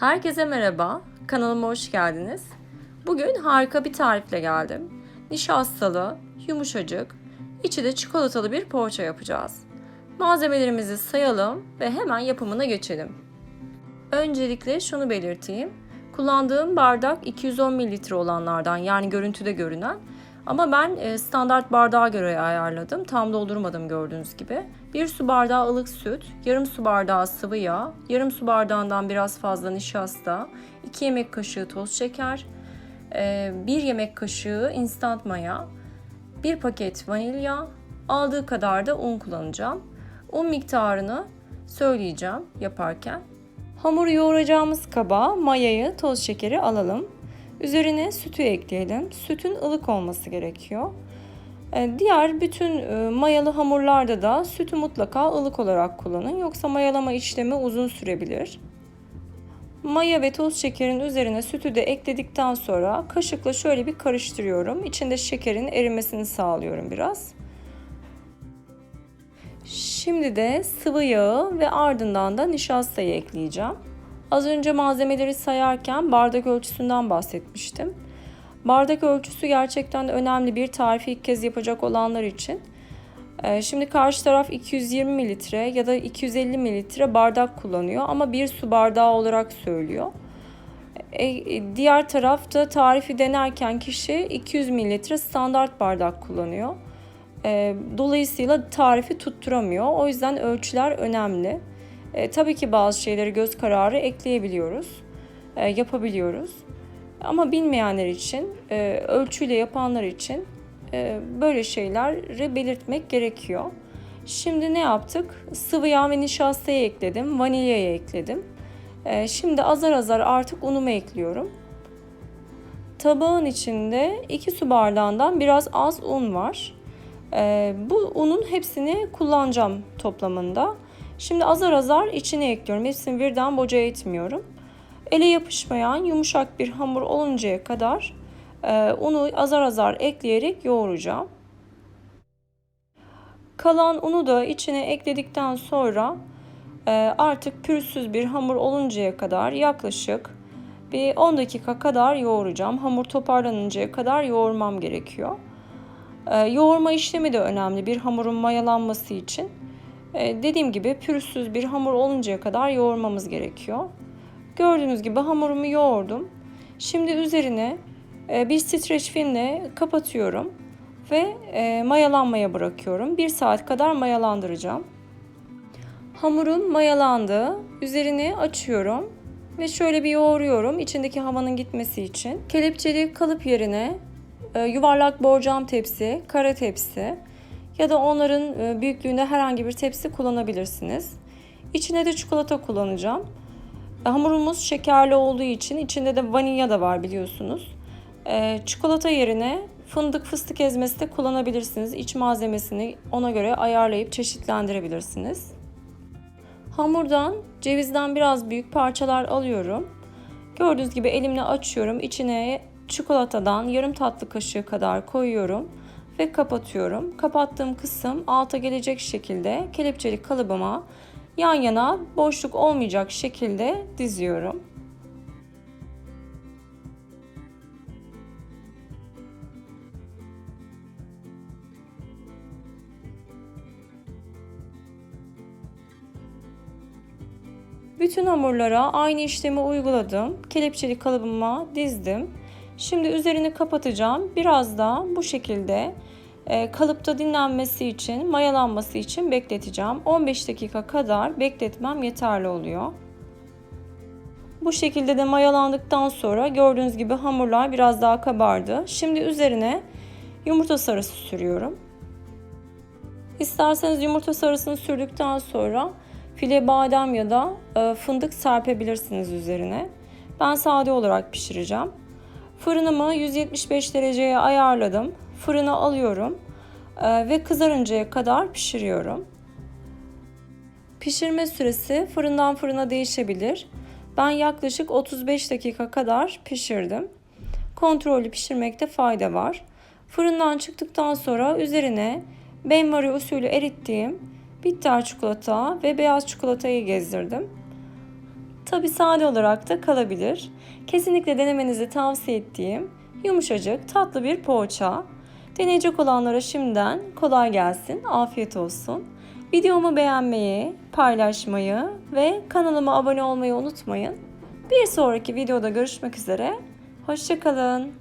Herkese merhaba, kanalıma hoş geldiniz. Bugün harika bir tarifle geldim. Nişastalı, yumuşacık, içi de çikolatalı bir poğaça yapacağız. Malzemelerimizi sayalım ve hemen yapımına geçelim. Öncelikle şunu belirteyim. Kullandığım bardak 210 mililitre olanlardan yani görüntüde görünen ama ben e, standart bardağa göre ayarladım. Tam doldurmadım gördüğünüz gibi. 1 su bardağı ılık süt, yarım su bardağı sıvı yağ, yarım su bardağından biraz fazla nişasta, 2 yemek kaşığı toz şeker, 1 yemek kaşığı instant maya, 1 paket vanilya, aldığı kadar da un kullanacağım. Un miktarını söyleyeceğim yaparken. Hamuru yoğuracağımız kaba mayayı, toz şekeri alalım. Üzerine sütü ekleyelim. Sütün ılık olması gerekiyor. Ee, Diğer bütün e, mayalı hamurlarda da sütü mutlaka ılık olarak kullanın. Yoksa mayalama işlemi uzun sürebilir. Maya ve toz şekerin üzerine sütü de ekledikten sonra kaşıkla şöyle bir karıştırıyorum. İçinde şekerin erimesini sağlıyorum biraz. Şimdi de sıvı yağı ve ardından da nişastayı ekleyeceğim. Az önce malzemeleri sayarken bardak ölçüsünden bahsetmiştim. Bardak ölçüsü gerçekten de önemli bir tarifi ilk kez yapacak olanlar için. Ee, Şimdi karşı taraf 220 mililitre ya da 250 mililitre bardak kullanıyor ama bir su bardağı olarak söylüyor. E, Diğer tarafta tarifi denerken kişi 200 mililitre standart bardak kullanıyor. E, Dolayısıyla tarifi tutturamıyor. O yüzden ölçüler önemli. E, tabii ki bazı şeyleri göz kararı ekleyebiliyoruz, e, yapabiliyoruz. Ama bilmeyenler için, e, ölçüyle yapanlar için e, böyle şeyleri belirtmek gerekiyor. Şimdi ne yaptık? Sıvı yağ ve nişastayı ekledim, vanilyayı ekledim. E, şimdi azar azar artık unumu ekliyorum. Tabağın içinde 2 su bardağından biraz az un var. E, bu unun hepsini kullanacağım toplamında. Şimdi azar azar içine ekliyorum. Hepsini birden boca etmiyorum. Ele yapışmayan yumuşak bir hamur oluncaya kadar e, unu azar azar ekleyerek yoğuracağım. Kalan unu da içine ekledikten sonra e, artık pürüzsüz bir hamur oluncaya kadar yaklaşık bir 10 dakika kadar yoğuracağım. Hamur toparlanıncaya kadar yoğurmam gerekiyor. E, yoğurma işlemi de önemli bir hamurun mayalanması için. Dediğim gibi pürüzsüz bir hamur oluncaya kadar yoğurmamız gerekiyor. Gördüğünüz gibi hamurumu yoğurdum. Şimdi üzerine e, bir streç filmle kapatıyorum ve e, mayalanmaya bırakıyorum. Bir saat kadar mayalandıracağım. Hamurum mayalandı. Üzerini açıyorum ve şöyle bir yoğuruyorum içindeki havanın gitmesi için. Kelepçeli kalıp yerine e, yuvarlak borcam tepsi, kare tepsi ya da onların büyüklüğünde herhangi bir tepsi kullanabilirsiniz. İçine de çikolata kullanacağım. Hamurumuz şekerli olduğu için içinde de vanilya da var biliyorsunuz. Ee, çikolata yerine fındık fıstık ezmesi de kullanabilirsiniz. İç malzemesini ona göre ayarlayıp çeşitlendirebilirsiniz. Hamurdan cevizden biraz büyük parçalar alıyorum. Gördüğünüz gibi elimle açıyorum. İçine çikolatadan yarım tatlı kaşığı kadar koyuyorum ve kapatıyorum. Kapattığım kısım alta gelecek şekilde kelepçeli kalıbıma yan yana boşluk olmayacak şekilde diziyorum. Bütün hamurlara aynı işlemi uyguladım. Kelepçeli kalıbıma dizdim. Şimdi üzerini kapatacağım. Biraz da bu şekilde kalıpta dinlenmesi için, mayalanması için bekleteceğim. 15 dakika kadar bekletmem yeterli oluyor. Bu şekilde de mayalandıktan sonra gördüğünüz gibi hamurlar biraz daha kabardı. Şimdi üzerine yumurta sarısı sürüyorum. İsterseniz yumurta sarısını sürdükten sonra file badem ya da e, fındık serpebilirsiniz üzerine. Ben sade olarak pişireceğim. Fırınımı 175 dereceye ayarladım. Fırına alıyorum ve kızarıncaya kadar pişiriyorum. Pişirme süresi fırından fırına değişebilir. Ben yaklaşık 35 dakika kadar pişirdim. Kontrollü pişirmekte fayda var. Fırından çıktıktan sonra üzerine benmari usulü erittiğim bitter çikolata ve beyaz çikolatayı gezdirdim. Tabi sade olarak da kalabilir. Kesinlikle denemenizi tavsiye ettiğim yumuşacık tatlı bir poğaça. Deneyecek olanlara şimdiden kolay gelsin, afiyet olsun. Videomu beğenmeyi, paylaşmayı ve kanalıma abone olmayı unutmayın. Bir sonraki videoda görüşmek üzere. Hoşçakalın.